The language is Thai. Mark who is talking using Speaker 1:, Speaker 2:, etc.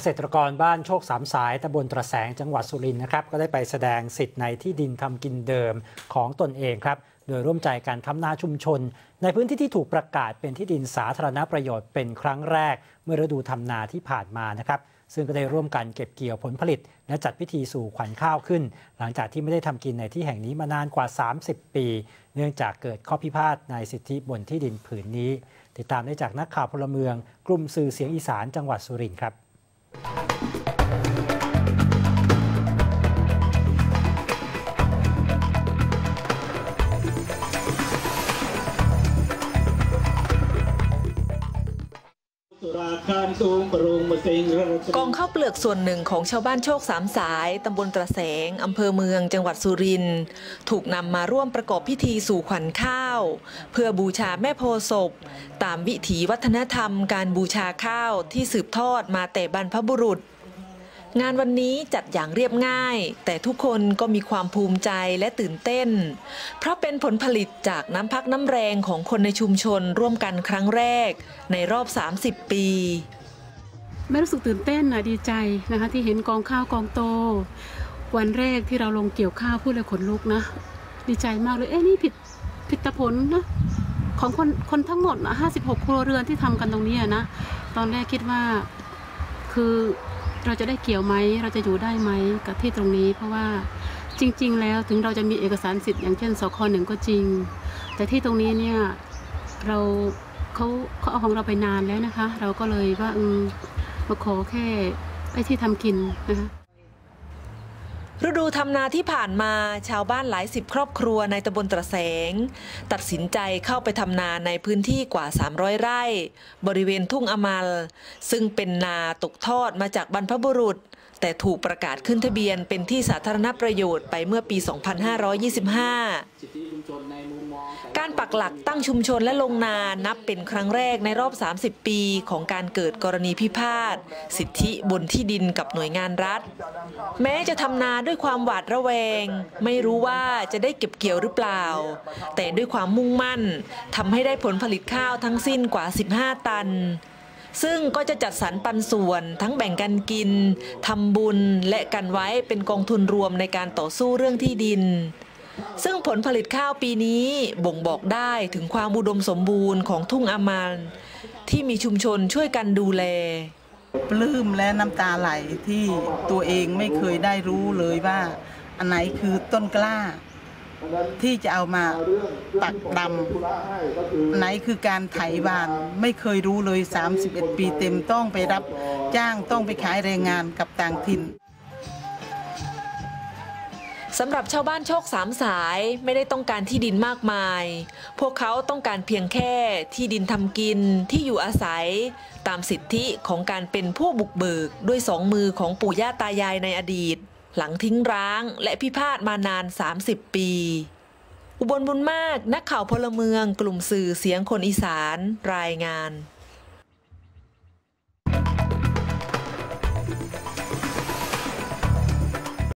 Speaker 1: กษตรกรบ้านโชคสามสายตำบลตระแสงจังหวัดสุรินทร์นะครับก็ได้ไปแสดงสิทธิ์ในที่ดินทำกินเดิมของตนเองครับโดยร่วมใจการทำนาชุมชน ในพื้นที่ที่ถูกประกาศเป็นที่ดินสาธารณประโยชน์เป็นครั้งแรก เมื่อฤดูทำนาที่ผ่านมานะครับซึ่งก็ได้ร่วมกันเก็บเกี่ยวผลผลิต และจัดพิธีสู่ขวัญข้าวขึ้น หลังจากที่ไม่ได้ทำกินในที่แห่งนี้มานานกว่า 30 ปี เนื่องจากเกิดข้อพิพาทในสิทธิบนที่ดินผืนนี้ ติดตามได้จากนักข่าวพลเมือง กลุ่มสื่อเสียงอีสานจังหวัดสุรินทร์ครับ Thank you.
Speaker 2: กองข้าวเปลือกส่วนหนึ่งของชาวบ้านโชคสามสาย ตำบลตระแสง อำเภอเมือง จังหวัดสุรินทร์ถูกนำมาร่วมประกอบพิธีสู่ขวัญข้าว เพื่อบูชาแม่โพศพ ตามวิถีวัฒนธรรมการบูชาข้าวที่สืบทอดมาแต่บรรพบุรุษ งานวันนี้จัดอย่างเรียบง่าย แต่ทุกคนก็มีความภูมิใจและตื่นเต้น เพราะเป็นผลผลิตจากน้ำพักน้ำแรงของคนในชุมชนร่วมกันครั้งแรก ในรอบ 30 ปี
Speaker 3: แม่รู้สึกตื่นเต้นนะดีใจนะคะที่เห็นกองข้าวกองโต วันแรกที่เราลงเกี่ยวข้าวพูดเลยขนลุกนะ ดีใจมากเลยเอ๊ะนี่ผิดผิดผลนะของคนคนทั้งหมดนะห้าสิบหกครัวเรือนที่ทำกันตรงนี้นะ ตอนแรกคิดว่าคือ เราจะได้เกี่ยวไหมเราจะอยู่ได้ไหมกับที่ตรงนี้ เพราะว่าจริง ๆ แล้วถึงเราจะมีเอกสารสิทธิ์อย่างเช่นสคหนึ่งก็จริง แต่ที่ตรงนี้เนี่ยเราเขาเขาเอาของเราไปนานแล้วนะคะ เราก็เลยว่าอืมมาขอแค่ไอ้ที่ทำกินนะคะ
Speaker 2: ฤดูทำนาที่ผ่านมาชาวบ้านหลายสิบครอบครัวในตำบลตระแสง ตัดสินใจเข้าไปทำนาในพื้นที่กว่า 300 ไร่ บริเวณทุ่งอมัล ซึ่งเป็นนาตกทอดมาจากบรรพบุรุษ แต่ถูกประกาศขึ้นทะเบียนเป็นที่สาธารณประโยชน์ไปเมื่อปี 2525 การปักหลักตั้งชุมชนและลงนานับเป็นครั้งแรกในรอบ 30 ปีของการเกิดกรณีพิพาท สิทธิบนที่ดินกับหน่วยงานรัฐ แม้จะทำนาด้วยความหวาดระแวง ไม่รู้ว่าจะได้เก็บเกี่ยวหรือเปล่า แต่ด้วยความมุ่งมั่นทำให้ได้ผลผลิตข้าวทั้งสิ้นกว่า 15 ตันซึ่งก็จะจัดสรรปันส่วนทั้งแบ่งกันกิน ทำบุญและกันไว้เป็นกองทุนรวมในการต่อสู้เรื่องที่ดิน ซึ่งผลผลิตข้าวปีนี้บ่งบอกได้ถึงความอุดมสมบูรณ์ของทุ่งอามัน ที่มีชุมชนช่วยกันดูแล
Speaker 4: ปลื้มและน้ำตาไหลที่ตัวเองไม่เคยได้รู้เลยว่าอันไหนคือต้นกล้า ที่จะเอามาปักดำไหนคือการไถบานไม่เคยรู้เลย 31 ปีเต็มต้องไปรับจ้างต้องไปขายแรงงานกับต่างถิ่น
Speaker 2: สำหรับชาวบ้านโชคสามสายไม่ได้ต้องการที่ดินมากมาย พวกเขาต้องการเพียงแค่ที่ดินทำกินที่อยู่อาศัย ตามสิทธิของการเป็นผู้บุกเบิกด้วยสองมือของปู่ย่าตายายในอดีต หลังทิ้งร้างและพิพาทมานาน 30 ปี อุบลบุญมาก นักข่าวพลเมือง กลุ่มสื่อเสียงคนอีสาน รายงาน